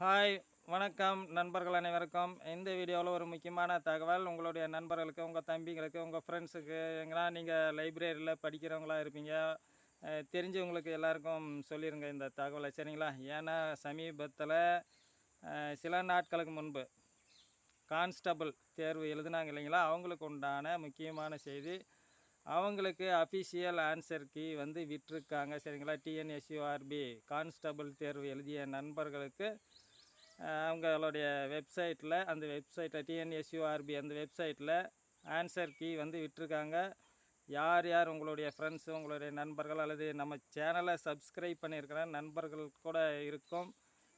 Hi வணக்கம் நண்பர்கள் அனைவருக்கும். இந்த வீடியோவில் ஒரு முக்கியமான தகவல் உங்களுடைய நண்பர்களுக்கு உங்கள் தம்பிங்களுக்கு உங்கள் ஃப்ரெண்ட்ஸுக்கு எங்கன்னா நீங்கள் லைப்ரரியில் படிக்கிறவங்களா இருப்பீங்க. தெரிஞ்சவங்களுக்கு எல்லாருக்கும் சொல்லிடுங்க இந்த தகவலை சரிங்களா? ஏன்னா சமீபத்தில் சில நாட்களுக்கு முன்பு கான்ஸ்டபிள் தேர்வு எழுதுனாங்க இல்லைங்களா? அவங்களுக்கு உண்டான முக்கியமான செய்தி அவங்களுக்கு அஃபிஷியல் ஆன்சர் கீ வந்து விட்டுருக்காங்க சரிங்களா? டிஎன்எஸ்யூஆர்பி கான்ஸ்டபிள் தேர்வு எழுதிய நண்பர்களுக்கு அவங்களுடைய வெப்சைட்டில் அந்த வெப்சைட்டில் டிஎன்எஸ்யூஆர்பி அந்த வெப்சைட்டில் ஆன்சர் கீ வந்து விட்டுருக்காங்க. யார் யார் உங்களுடைய ஃப்ரெண்ட்ஸு உங்களுடைய நண்பர்கள் அல்லது நம்ம சேனலை சப்ஸ்கிரைப் பண்ணியிருக்கிற நண்பர்கள் கூட இருக்கும்.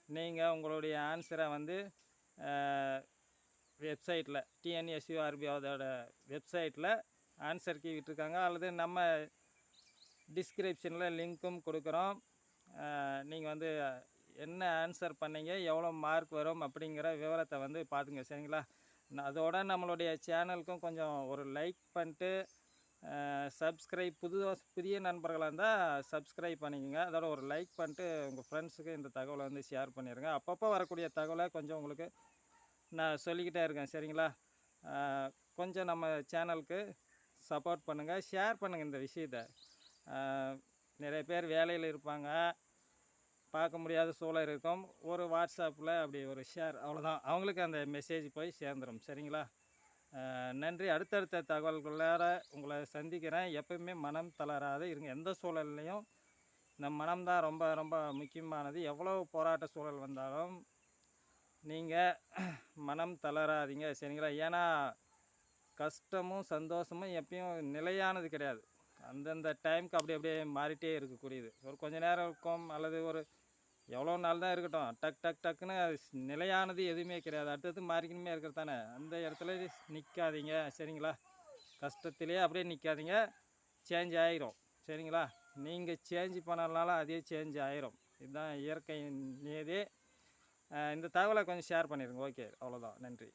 நீங்கள் உங்களுடைய ஆன்சரை வந்து வெப்சைட்டில் டிஎன்எஸ்யூஆர்பி அதோட வெப்சைட்டில் ஆன்சர் கீ விட்டுருக்காங்க. அல்லது நம்ம டிஸ்கிரிப்ஷனில் லிங்க்கும் கொடுக்குறோம். நீங்கள் வந்து என்ன ஆன்சர் பண்ணீங்க? எவ்வளோ மார்க் வரும்? அப்படிங்கிற விவரத்தை வந்து பார்த்துங்க சரிங்களா? அதோட நம்மளுடைய சேனலுக்கும் கொஞ்சம் ஒரு லைக் பண்ணிட்டு சப்ஸ்கிரைப் புது புதிய நண்பர்களாக இருந்தால் சப்ஸ்கிரைப் பண்ணிக்கோங்க. அதோட ஒரு லைக் பண்ணிட்டு உங்கள் ஃப்ரெண்ட்ஸுக்கு இந்த தகவலை வந்து ஷேர் பண்ணிடுங்க அப்பப்போ வரக்கூடிய தகவலை கொஞ்சம் உங்களுக்கு நான் சொல்லிக்கிட்டே இருக்கேன் சரிங்களா? கொஞ்சம் நம்ம சேனலுக்கு சப்போர்ட் பண்ணுங்கள் ஷேர் பண்ணுங்கள் இந்த விஷயத்தை. நிறைய பேர் வேலையில் இருப்பாங்க. பார்க்க முடியாத சூழல் இருக்கும். ஒரு வாட்ஸ்அப்பில் அப்படி ஒரு ஷேர் அவ்வளோதான் அவங்களுக்கு அந்த மெசேஜ் போய் சேர்ந்துடும் சரிங்களா? நன்றி. அடுத்தடுத்த தகவல்களோட உங்களை சந்திக்கிறேன். எப்பவுமே மனம் தளராது. இருங்க எந்த சூழல்லையும் இந்த மனம்தான் ரொம்ப ரொம்ப முக்கியமானது. எவ்வளோ போராட்ட சூழல் வந்தாலும் நீங்கள் மனம் தளராதீங்க. சரிங்களா? ஏன்னா கஷ்டமும் சந்தோஷமும் எப்பயும் நிலையானது கிடையாது. அந்தந்த டைமுக்கு அப்படி அப்படியே மாறிட்டே இருக்கக்கூடியது. ஒரு கொஞ்ச நேரம் இருக்கும். அல்லது ஒரு எவ்வளோ நாள் தான் இருக்கட்டும். டக் டக் டக்குன்னு நிலையானது எதுவுமே கிடையாது. அடுத்தது மாறிக்கணுமே இருக்கிறது தானே. அந்த இடத்துல நிற்காதீங்க சரிங்களா? கஷ்டத்திலே அப்படியே நிற்காதீங்க சேஞ்ச் ஆயிரும். சரிங்களா? நீங்கள் சேஞ்ச் பண்ணனால அதே சேஞ்ச் ஆயிரும். இதுதான் இயற்கையின் நியதி இந்த தகவலை கொஞ்சம் ஷேர் பண்ணிடுங்க ஓகே அவ்வளோதான் நன்றி.